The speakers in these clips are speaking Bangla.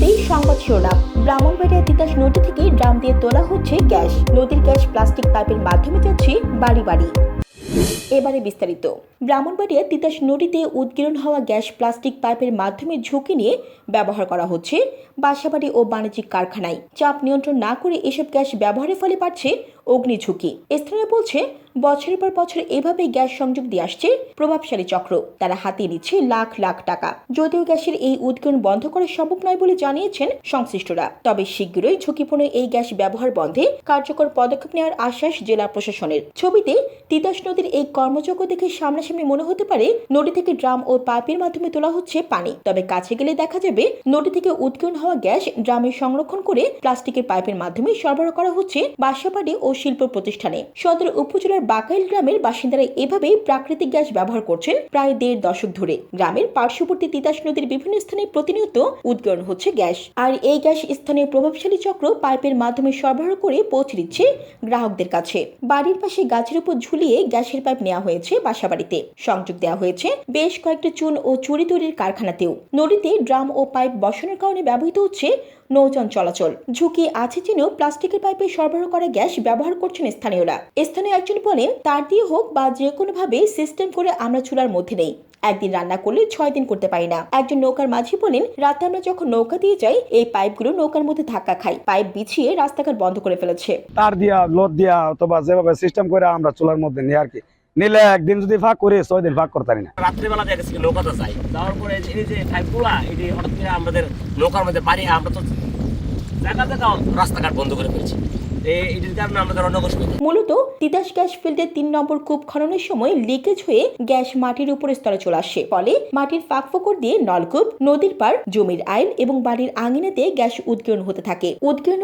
শুরুতেই সংবাদ শিরোনাম। ব্রাহ্মণবাড়িয়া তিতাস নদী থেকে ড্রাম দিয়ে তোলা হচ্ছে গ্যাস। নদীর গ্যাস প্লাস্টিক পাইপের মাধ্যমে যাচ্ছে বাড়ি বাড়ি। এবারে বিস্তারিত। ব্রাহ্মণবাড়িয়া তিতাস নদীতে উদ্গীরণ হওয়া গ্যাস প্লাস্টিক পাইপের মাধ্যমে ঝুঁকি নিয়ে ব্যবহার করা হচ্ছে। বাসাবাড়ি ও বাণিজ্যিক কারখানায় চাপ নিয়ন্ত্রণ না করে এসব গ্যাস ব্যবহারের ফলে বাড়ছে অগ্নি ঝুঁকি স্থানীয় বলছে, বছরের পর বছর এভাবে গ্যাস সংযোগ দিয়ে আসছে প্রভাবশালী চক্র। তারা হাতিয়ে নিচ্ছে লাখ লাখ টাকা। যদিও গ্যাসের এই উদ্গীরণ বন্ধ করা সম্ভব নয় বলে জানিয়েছেন সংশ্লিষ্টরা। তবে শীঘ্রই ঝুঁকিপূর্ণ এই গ্যাস ব্যবহার বন্ধে কার্যকর পদক্ষেপ নেওয়ার আশ্বাস জেলা প্রশাসনের। ছবিতে তিতাস নদীর এই কর্মযজ্ঞ দেখে সামনাসামনি মনে হতে পারে, নদী থেকে ড্রাম ও পাইপের মাধ্যমে তোলা হচ্ছে পানি। তবে কাছে গেলে দেখা যাবে, নদী থেকে উৎকীর্ণ হওয়া গ্যাস ড্রামে সংরক্ষণ করে প্লাস্টিকের পাইপের মাধ্যমে সরবরাহ করা হচ্ছে বাসাবাড়ি ও শিল্প প্রতিষ্ঠানে। সদর উপজেলার বাকাইল গ্রামের বাসিন্দারা এভাবেই প্রাকৃতিক গ্যাস ব্যবহার করছেন প্রায় দেড় দশক ধরে। গ্রামের পার্শ্ববর্তী তিতাস নদীর বিভিন্ন স্থানে প্রতিনিয়ত উদ্গীরণ হচ্ছে গ্যাস। আর এই গ্যাস স্থানীয় প্রভাবশালী চক্র পাইপের মাধ্যমে সরবরাহ করে পৌঁছে দিচ্ছে গ্রাহকদের কাছে। বাড়ির পাশে গাছের উপর ঝুলিয়ে গ্যাসের পাইপ নেওয়া হয়েছে বাসাবাড়িতে। সংযোগ দেওয়া হয়েছে বেশ কয়েকটি চুন ও চুরি তৈরির কারখানাতেও। নদীতে ড্রাম ও পাইপ বসানোর কারণে ব্যবহৃত হচ্ছে নৌযান চলাচল। ঝুঁকি আছে জেনেও প্লাস্টিকের পাইপে সরবরাহ করা গ্যাস ব্যবহার করছেন স্থানীয়রা। স্থানীয় একজন বলেন, তার দিয়ে হোক বা যে কোনো ভাবে সিস্টেম করে আমরা চুলার মধ্যে নেই। একদিন রান্না করলে ছয় দিন করতে পারি না। একজন নৌকার মাঝি বলেন, রাতে আমরা যখন নৌকা দিয়ে যাই, এই পাইপগুলো নৌকার মধ্যে ধাক্কা খাই পাইপ বিছিয়ে রাস্তাঘাট বন্ধ করে ফেলেছে। তার দিয়া, লোড দিয়া অথবা যেভাবে সিস্টেম করে আমরা চুলার মধ্যে নিই আর কি। নিলে একদিন যদি ভাগ করে, ছয় দিন ভাগ করতে না। রাত্রিবেলা দেখা গেছে নৌকাতে যাই। যাওয়ার পরে এই যে- এই যে পাইপগুলা এটি হঠাৎ করে আমাদের নৌকার মধ্যে পারি আমরা তো জায়গা জায়গা রাস্তাঘাট বন্ধ করে ফেলছি। মূলত তিতাস গ্যাস ফিল্ডের তিন নম্বর কূপ খননের সময় লিকেজ হয়ে গ্যাস মাটির উপরে স্তরে চলে আসে। ফলে মাটির ফাঁক ফোকর দিয়ে নলকূপ, নদীর পার জমির আইল এবং বাড়ির আঙিনাতে গ্যাস হতে থাকে।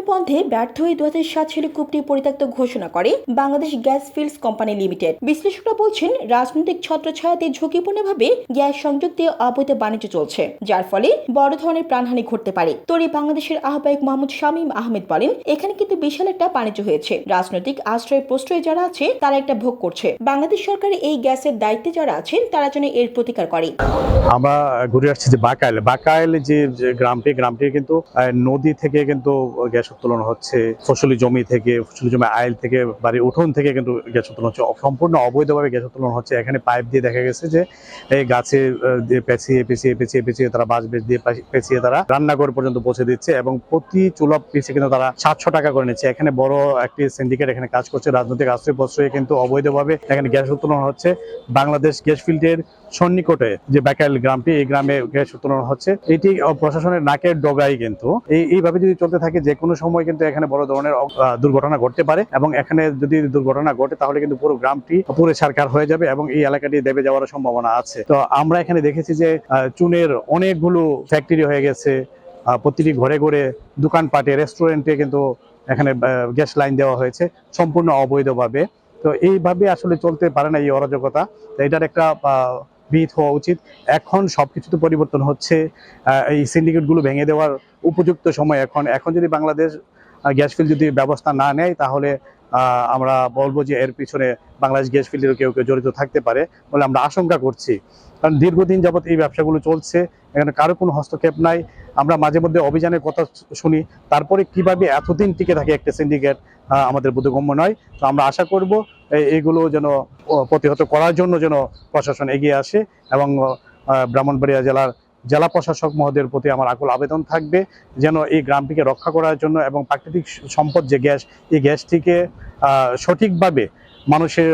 বন্ধে ব্যর্থ হয়ে দু সালে কূপটি পরিত্যক্ত ঘোষণা করে Bangladesh gas fields company limited. বিশ্লেষকরা বলছেন, রাজনৈতিক ছত্রছায়াতে ঝুঁকিপূর্ণভাবে গ্যাস সংযোগ দিয়ে অবৈধ বাণিজ্য চলছে, যার ফলে বড় ধরনের প্রাণহানি ঘটতে পারে। তরি বাংলাদেশের আহ্বায়ক মোহাম্মদ শামীম আহমেদ বলেন, এখানে কিন্তু বিশাল একটা বাণিজ্য হয়েছে। রাজনৈতিক আশ্রয় প্রশ্রয় যারা আছে, তারা একটা ভোগ করছে। বাংলাদেশ সরকার এই গ্যাসের দায়িত্বে যারা আছেন, তারা যেন এর প্রতিকার করে। আমরা ঘুরে আসছি যে বাকাইল। বাকাইল যে গ্রামটি গ্রামটি কিন্তু নদী থেকে কিন্তু গ্যাস উত্তোলন হচ্ছে, ফসলি জমি থেকে, ফসলি জমি আইল থেকে, বাড়ির উঠোন থেকে কিন্তু গ্যাস উত্তোলন হচ্ছে। সম্পূর্ণ অবৈধভাবে গ্যাস উত্তোলন হচ্ছে। এখানে পাইপ দিয়ে দেখা গেছে যে, এই গাছে পেঁচিয়ে পেঁচিয়ে পেঁচিয়ে পেঁচিয়ে তারা বাঁশ বেশ দিয়ে পেঁচিয়ে তারা রান্নাঘর পর্যন্ত পৌঁছে দিচ্ছে এবং প্রতি চুলা পিছিয়ে কিন্তু তারা সাতশো টাকা করে নিচ্ছে। এখানে বড় একটি সিন্ডিকেট এখানে কাজ করছে, রাজনৈতিক আশ্রয় প্রশ্রয়ে কিন্তু অবৈধভাবে এখানে গ্যাস উত্তোলন হচ্ছে। বাংলাদেশ গ্যাস ফিল্ডের সন্নিকটে যে বাকাইল গ্রামটি, এই গ্রামে গ্যাস উত্তোলন হচ্ছে। এটি প্রশাসনের নাকের ডগাই কিন্তু। এই, এইভাবে যদি চলতে থাকে, যে কোনো সময় কিন্তু এখানে বড় ধরনের দুর্ঘটনা ঘটতে পারে এবং এখানে যদি দুর্ঘটনা ঘটে, তাহলে কিন্তু পুরো গ্রামটি পুরো সারকার হয়ে যাবে এবং এই এলাকাটি দেবে যাওয়ার সম্ভাবনা আছে। তো আমরা এখানে দেখেছি যে চুনের অনেকগুলো ফ্যাক্টরি হয়ে গেছে। প্রতিটি ঘরে ঘরে দোকানপাটে রেস্টুরেন্টে কিন্তু এখানে গ্যাস লাইন দেওয়া হয়েছে সম্পূর্ণ অবৈধভাবে। তো এইভাবে আসলে চলতে পারে না এই অরাজকতা। এটার একটা বিহিত হওয়া উচিত। এখন সবকিছু তো পরিবর্তন হচ্ছে। এই সিন্ডিকেটগুলো ভেঙে দেওয়ার উপযুক্ত সময় এখন। এখন যদি বাংলাদেশ গ্যাস ফিল্ড যদি ব্যবস্থা না নেয়, তাহলে আমরা বলব যে এর পিছনে বাংলাদেশ গ্যাস ফিল্ডেরও কেউ কেউ জড়িত থাকতে পারে বলে আমরা আশঙ্কা করছি। কারণ দীর্ঘদিন যাবত এই ব্যবসাগুলো চলছে, এখানে কারও কোনো হস্তক্ষেপ নাই। আমরা মাঝে মধ্যে অভিযানের কথা শুনি, তারপরে কীভাবে এতদিন টিকে থাকে একটা সিন্ডিকেট আমাদের বোধগম্য নয়। তো আমরা আশা করব এগুলো যেন প্রতিহত করার জন্য যেন প্রশাসন এগিয়ে আসে এবং ব্রাহ্মণবাড়িয়া জেলার জেলা প্রশাসক মহোদয়ের প্রতি আমার আকুল আবেদন থাকবে যেন এই গ্রামটিকে রক্ষা করার জন্য এবং প্রাকৃতিক সম্পদ যে গ্যাস, এই গ্যাসটিকে সঠিকভাবে মানুষের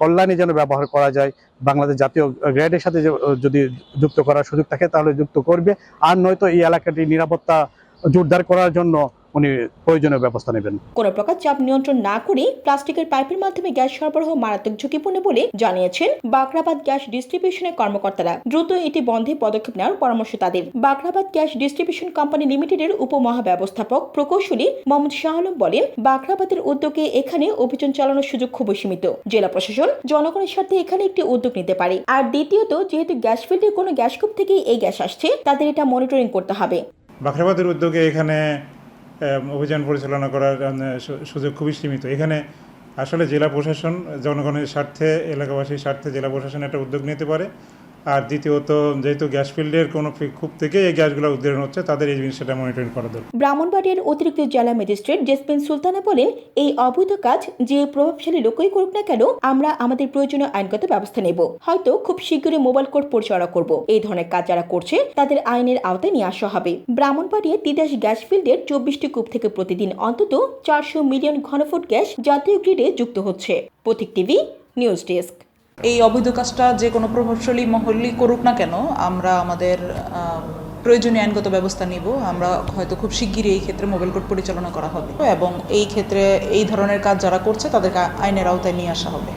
কল্যাণে যেন ব্যবহার করা যায়, বাংলাদেশ জাতীয় গ্রেডের সাথে যদি যুক্ত করার সুযোগ থাকে তাহলে যুক্ত করবে। আর নয়তো এই এলাকাটি নিরাপত্তা জোরদার করার জন্য উনি প্রয়োজনীয় ব্যবস্থা নেবেন। কোনো প্রকার চাপ নিয়ন্ত্রণ না করে প্লাস্টিকের পাইপের মাধ্যমে গ্যাস সরবরাহ মারাত্মক ঝুঁকিপূর্ণ বলে জানিয়েছেন বাগরাবাদ গ্যাস ডিস্ট্রিবিউশনের কর্মকর্তারা। দ্রুত এটি বন্ধে পদক্ষেপ নেওয়ার পরামর্শ তাদের। বাগরাবাদ গ্যাস ডিস্ট্রিবিউশন কোম্পানি লিমিটেডের উপমহাব্যবস্থাপক প্রকৌশলী মোহাম্মদ শাহ আলম বলেন বাগরাবাদের উদ্যোগে এখানে অভিযান চালানোর সুযোগ খুবই সীমিত। জেলা প্রশাসন জনগণের স্বার্থে এখানে একটি উদ্যোগ নিতে পারে। আর দ্বিতীয়ত যেহেতু গ্যাস ফিল্ডের কোনো গ্যাস কূপ থেকেই এই গ্যাস আসছে তাদের এটা মনিটরিং করতে হবে। বাখরাবাদের উদ্যোগে এখানে অভিযান পরিচালনা করার সুযোগ খুবই সীমিত। এখানে আসলে জেলা প্রশাসন জনগণের স্বার্থে, এলাকাবাসীর স্বার্থে জেলা প্রশাসন একটা উদ্যোগ নিতে পারে। আর দ্বিতীয়ত, যেহেতু গ্যাস ফিল্ডের কোনো কূপ থেকে এই গ্যাসগুলো উদ্ধারণ হচ্ছে, তাদের এই জিনিসটা মনিটরিং করা দরকার। ব্রাহ্মণবাড়িয়ার অতিরিক্ত জেলা ম্যাজিস্ট্রেট জেসমিন সুলতানা বলেন এই অবৈধ কাজ যে প্রভাবশালী লোকই করুক না কেন, আমরা আমাদের প্রয়োজনীয় আইনগত ব্যবস্থা নেব। হয়তো খুব শীঘ্রই মোবাইল কোর্ট পরিচালনা করব। এই ধরনের কাজ যারা করছে, তাদের আইনের আওতায় নিয়ে আসা হবে। ব্রাহ্মণবাড়িয়া তিতাস গ্যাস ফিল্ডের চব্বিশটি কূপ থেকে প্রতিদিন অন্তত চারশো মিলিয়ন ঘনফুট গ্যাস জাতীয় গ্রিডে যুক্ত হচ্ছে। Protik TV, news desk. এই অবৈধ কাজটা যে কোনো প্রভাবশালী মহলই করুক না কেন, আমরা আমাদের প্রয়োজনীয় আইনগত ব্যবস্থা নিব। আমরা হয়তো খুব শিগগিরই এই ক্ষেত্রে মোবাইল কোর্ট পরিচালনা করা হবে। এবং এই ক্ষেত্রে এই ধরনের কাজ যারা করছে, তাদেরকে আইনের আওতায় নিয়ে আসা হবে।